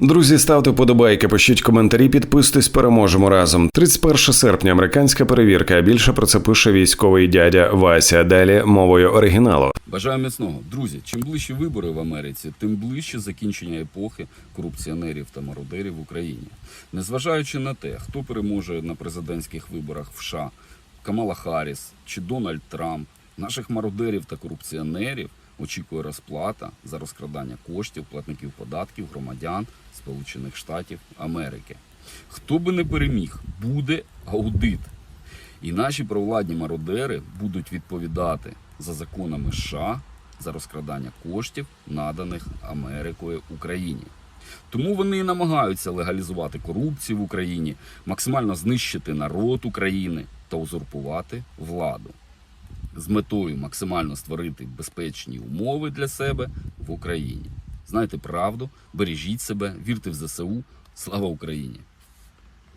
Друзі, ставте вподобайки, пишіть коментарі, підписуйтесь, переможемо разом. 31 серпня. Американська перевірка. Більше про це пише військовий дядя Вася. Далі мовою оригіналу. Бажаю міцного. Друзі, чим ближче вибори в Америці, тим ближче закінчення епохи корупціонерів та мародерів в Україні. Незважаючи на те, хто переможе на президентських виборах в США, Камала Харріс чи Дональд Трамп, наших мародерів та корупціонерів очікує розплата за розкрадання коштів платників податків громадян Сполучених Штатів Америки. Хто би не переміг, буде аудит. І наші провладні мародери будуть відповідати за законами США за розкрадання коштів, наданих Америкою Україні. Тому вони і намагаються легалізувати корупцію в Україні, максимально знищити народ України та узурпувати владу з метою максимально створити безпечні умови для себе в Україні. Знайте правду, бережіть себе, вірте в ЗСУ. Слава Україні!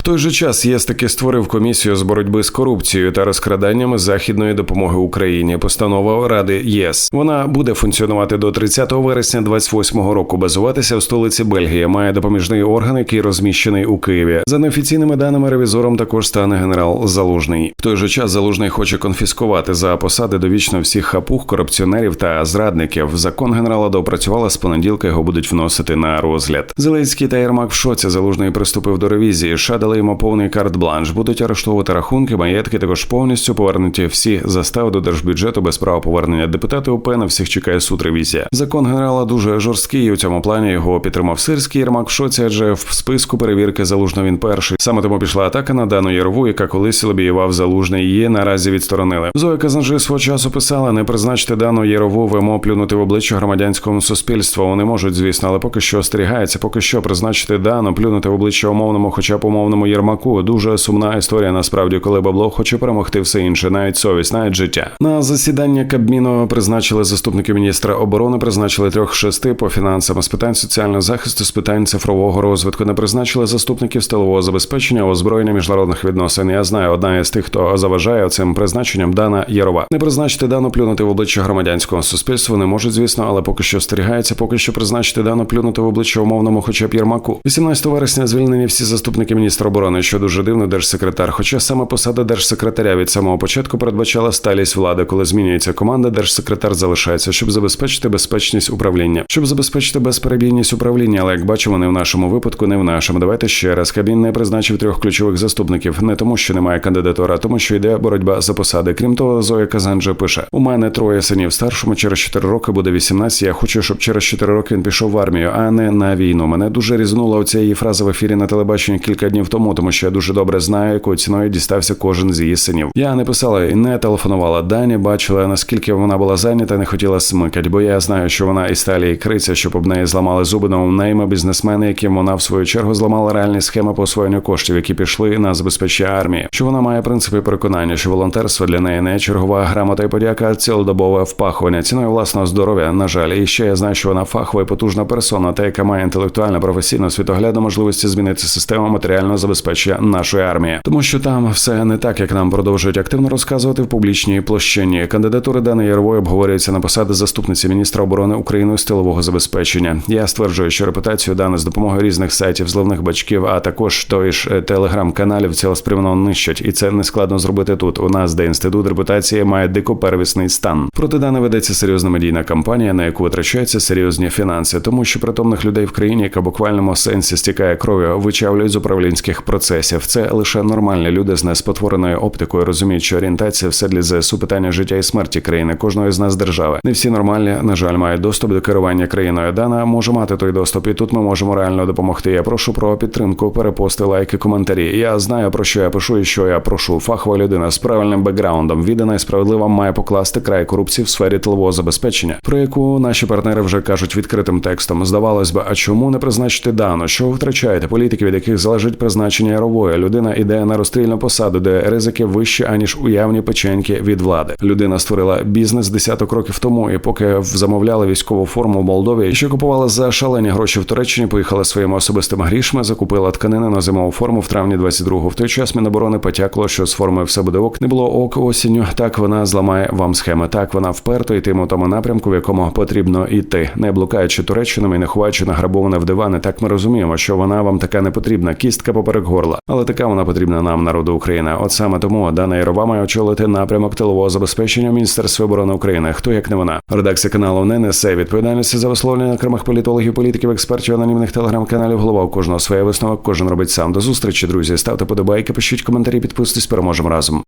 В той же час ЄС таки створив комісію з боротьби з корупцією та розкраданнями західної допомоги Україні. Постанова Ради ЄС. Вона буде функціонувати до 30 вересня 28 року. Базуватися в столиці Бельгії. Має допоміжний орган, який розміщений у Києві. За неофіційними даними ревізором також стане генерал Залужний. В той же час Залужний хоче конфіскувати за посади довічно всіх хапух, корупціонерів та зрадників. Закон генерала доопрацювала з понеділка. Його будуть вносити на розгляд. Зеленський та Єрмак в шоці. Залужний приступив до ревізії. США дали йому повний карт-бланш. Будуть арештовувати рахунки, маєтки. Також повністю повернуті всі застави до держбюджету без права повернення. Депутати УП на всіх чекає суд ревізія. Закон генерала дуже жорсткий. і У цьому плані його підтримав сирський Єрмак в шоці, адже в списку перевірки залужно він перший. Саме тому пішла атака на дану Ярову, яка колись лобіював залужний. Її наразі відсторонили. Зоя Казанжи свого часу писала: не призначити дану Ярову, вимо плюнути в обличчя громадянському суспільству. Вони можуть, звісно, але поки що остерігається, поки що призначити дану, плюнути в обличчя умовному, хоча б умовному Єрмаку. Дуже сумна історія. Насправді, коли бабло хоче перемогти все інше, навіть совість, навіть життя. На засідання Кабміну призначили заступників міністра оборони, призначили трьох шести по фінансам з питань соціального захисту, з питань цифрового розвитку. Не призначили заступників стилового забезпечення, озброєння міжнародних відносин. Я знаю, одна із тих, хто заважає цим призначенням, Дана Ярова. Не призначити дану плюнути в обличчя громадянського суспільства не можуть, звісно, але поки що стерігається, поки що призначити дану плюнути в обличчя умовному, хоча б Єрмаку. 18 вересня звільнені всі заступники міністра оборони, що дуже дивно, держсекретар. Хоча саме посада держсекретаря від самого початку передбачала сталість влади, коли змінюється команда, держсекретар залишається, щоб забезпечити безпечність управління, щоб забезпечити безперебійність управління. Але як бачимо, не в нашому випадку, не в нашому. Давайте ще раз. Кабін не призначив трьох ключових заступників, не тому, що немає кандидатура, а тому, що йде боротьба за посади. Крім того, Зоя Казанджа пише: у мене троє синів старшому через 4 роки буде 18, Я хочу, щоб через 4 роки він пішов в армію, а не на війну. Мене дуже різнула оця її фраза в ефірі на телебаченні кілька днів тому, тому що я дуже добре знаю, якою ціною дістався кожен з її синів. Я не писала і не телефонувала Дані, бачила наскільки вона була зайнята, не хотіла смикать, бо я знаю, що вона із талії криця, щоб об неї зламали зуби новнейми бізнесмени, яким вона в свою чергу зламала реальні схеми по освоєнню коштів, які пішли на забезпечення армії. Що вона має принципи переконання, що волонтерство для неї не чергова грамота і подяка, а цілодобове впахування ціною власного здоров'я. На жаль, і ще я знаю, що вона фахова і потужна персона, та яка має інтелектуально, професійно світоглядну можливості змінити систему матеріального забезпечення нашої армії, тому що там все не так, як нам продовжують активно розказувати в публічній площині. Кандидатури Дани Ярової обговорюються на посади заступниці міністра оборони України з тилового забезпечення. Я стверджую, що репутацію Дани з допомогою різних сайтів, зливних бачків, а також той ж телеграм-каналів цілеспрямовано нищать, і це не складно зробити тут. У нас, де інститут репутації має дико первісний стан. Проти Дани ведеться серйозна медійна кампанія, на яку витрачаються серйозні фінанси, тому що притомних людей в країні, яка буквальному сенсі стікає кров'ю, вичавлюють з управлінських процесів. Це лише нормальні люди з неспотвореною оптикою розуміють, що орієнтація все для ЗСУ питання життя і смерті країни, кожної з нас держави. Не всі нормальні, на жаль, мають доступ до керування країною. Дана може мати той доступ, і тут ми можемо реально допомогти. Я прошу про підтримку, перепости, лайки, коментарі. Я знаю про що я пишу і що я прошу. Фахова людина з правильним бекграундом, віддана і справедлива, має покласти край корупції в сфері тилового забезпечення, про яку наші партнери вже кажуть відкритим текстом. Здавалось би, а чому не призначити дану? Що ви втрачаєте політики, від яких залежить призначення? Призначення ярової. Людина іде на розстрільну посаду, де ризики вищі аніж уявні печеньки від влади. Людина створила бізнес десяток років тому, і поки замовляла військову форму в Молдові, що купувала за шалені гроші в Туреччині, поїхала своїми особистими грішми, закупила тканини на зимову форму в травні 22-го. В той час Міноборони потякло, що з формою все буде ок. Не було ок осінню. Так вона зламає вам схеми. Так вона вперто йтиме у тому напрямку, в якому потрібно йти, не блукаючи Туреччинами і не ховаючи награбоване в дивани. Так ми розуміємо, що вона вам така не потрібна. Кістка поперек горла, але така вона потрібна нам, народу України. От саме тому Дана Ярова має очолити напрямок тилового забезпечення Міністерства оборони України. Хто як не вона? Редакція каналу не несе відповідальності за висловлення окремих політологів, політиків, експертів, анонімних телеграм-каналів. Голова у кожного своє висновок. Кожен робить сам. До зустрічі, друзі. Ставте подобайки, пишіть коментарі, підписуйтесь. Переможемо разом.